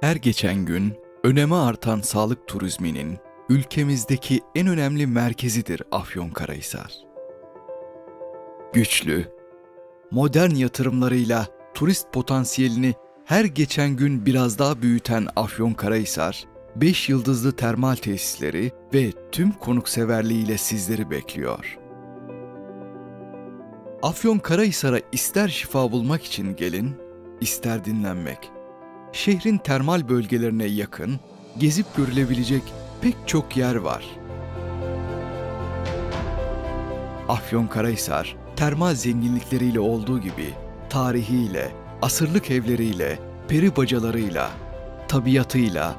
Her geçen gün öneme artan sağlık turizminin ülkemizdeki en önemli merkezidir Afyonkarahisar. Güçlü, modern yatırımlarıyla turist potansiyelini her geçen gün biraz daha büyüten Afyonkarahisar, 5 yıldızlı termal tesisleri ve tüm konukseverliğiyle sizleri bekliyor. Afyonkarahisar'a ister şifa bulmak için gelin, ister dinlenmek. Şehrin termal bölgelerine yakın, gezip görülebilecek pek çok yer var. Afyonkarahisar, termal zenginlikleriyle olduğu gibi tarihiyle, asırlık evleriyle, peri bacalarıyla, tabiatıyla,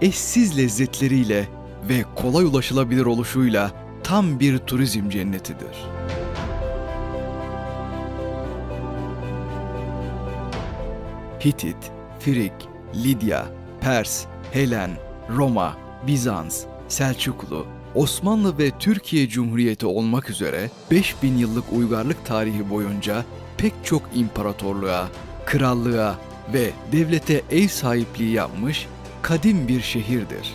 eşsiz lezzetleriyle ve kolay ulaşılabilir oluşuyla tam bir turizm cennetidir. Hitit, Frig, Lidya, Pers, Helen, Roma, Bizans, Selçuklu, Osmanlı ve Türkiye Cumhuriyeti olmak üzere 5000 yıllık uygarlık tarihi boyunca pek çok imparatorluğa, krallığa ve devlete ev sahipliği yapmış kadim bir şehirdir.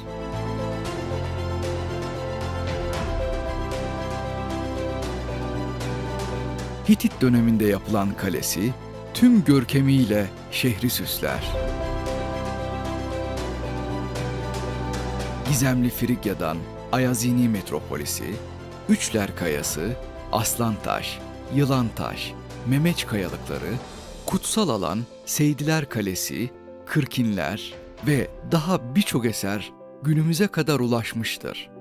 Hitit döneminde yapılan kalesi tüm görkemiyle şehri süsler. Gizemli Frigya'dan Ayazini metropolisi, Üçler Kayası, Aslantaş, Yılantaş, Memeç Kayalıkları, Kutsal Alan, Seydiler Kalesi, Kırkinler ve daha birçok eser günümüze kadar ulaşmıştır.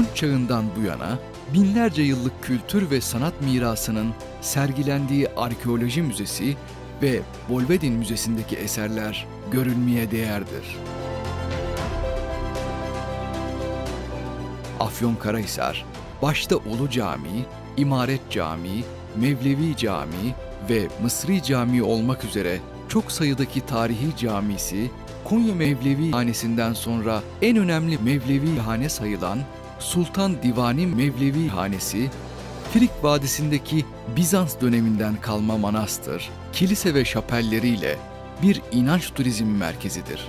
Tunç çağından bu yana binlerce yıllık kültür ve sanat mirasının sergilendiği arkeoloji müzesi ve Bolvedin Müzesi'ndeki eserler görülmeye değerdir. Afyonkarahisar, başta Ulu Camii, İmaret Camii, Mevlevi Camii ve Mısri Camii olmak üzere çok sayıdaki tarihi camisi, Konya Mevlevi Hanesi'nden sonra en önemli Mevlevi hane sayılan Sultan Divani Mevlevi Hanesi, Frig Vadisi'ndeki Bizans döneminden kalma manastır, kilise ve şapelleriyle bir inanç turizm merkezidir.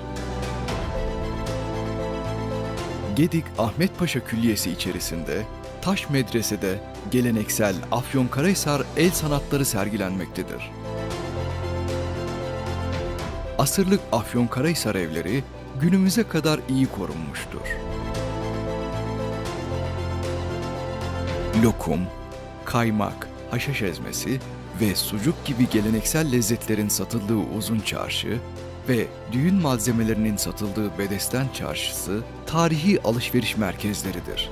Gedik Ahmet Paşa Külliyesi içerisinde Taş Medrese'de geleneksel Afyonkarahisar el sanatları sergilenmektedir. Asırlık Afyonkarahisar evleri günümüze kadar iyi korunmuştur. Lokum, kaymak, haşhaş ezmesi ve sucuk gibi geleneksel lezzetlerin satıldığı uzun çarşı ve düğün malzemelerinin satıldığı Bedesten Çarşısı tarihi alışveriş merkezleridir.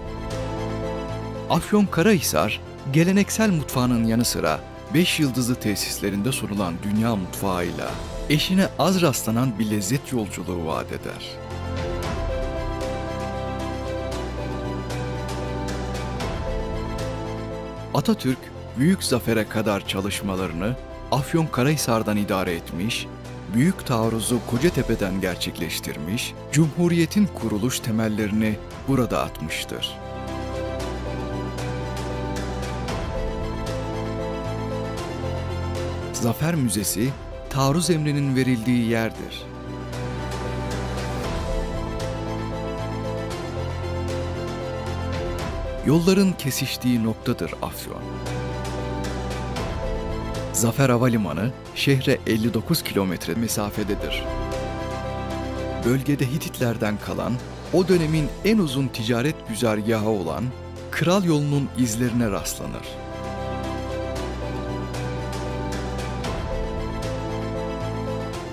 Afyonkarahisar, geleneksel mutfağının yanı sıra 5 yıldızlı tesislerinde sunulan dünya mutfağıyla eşine az rastlanan bir lezzet yolculuğu vaat eder. Atatürk büyük zafere kadar çalışmalarını Afyonkarahisar'dan idare etmiş, büyük taarruzu Kocatepe'den gerçekleştirmiş, Cumhuriyet'in kuruluş temellerini burada atmıştır. Zafer Müzesi, taarruz emrinin verildiği yerdir. Yolların kesiştiği noktadır Afyon. Zafer Havalimanı şehre 59 kilometre mesafededir. Bölgede Hititlerden kalan, o dönemin en uzun ticaret güzergahı olan Kral Yolu'nun izlerine rastlanır.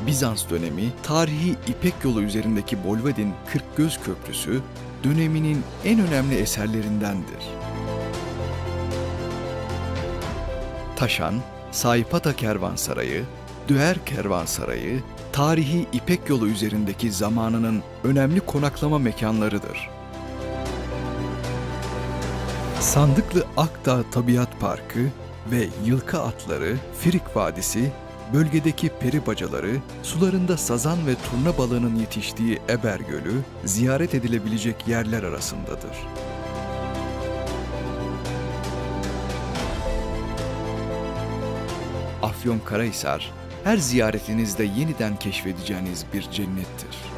Bizans dönemi tarihi İpek yolu üzerindeki Bolvedin Kırkgöz Köprüsü döneminin en önemli eserlerindendir. Taşan, Saipata Kervansarayı, Düer Kervansarayı, tarihi İpek yolu üzerindeki zamanının önemli konaklama mekanlarıdır. Sandıklı Akdağ Tabiat Parkı ve Yılka Atları, Firik Vadisi, bölgedeki peri bacaları, sularında sazan ve turna balığının yetiştiği Eber Gölü ziyaret edilebilecek yerler arasındadır. Afyon Afyonkarahisar, her ziyaretinizde yeniden keşfedeceğiniz bir cennettir.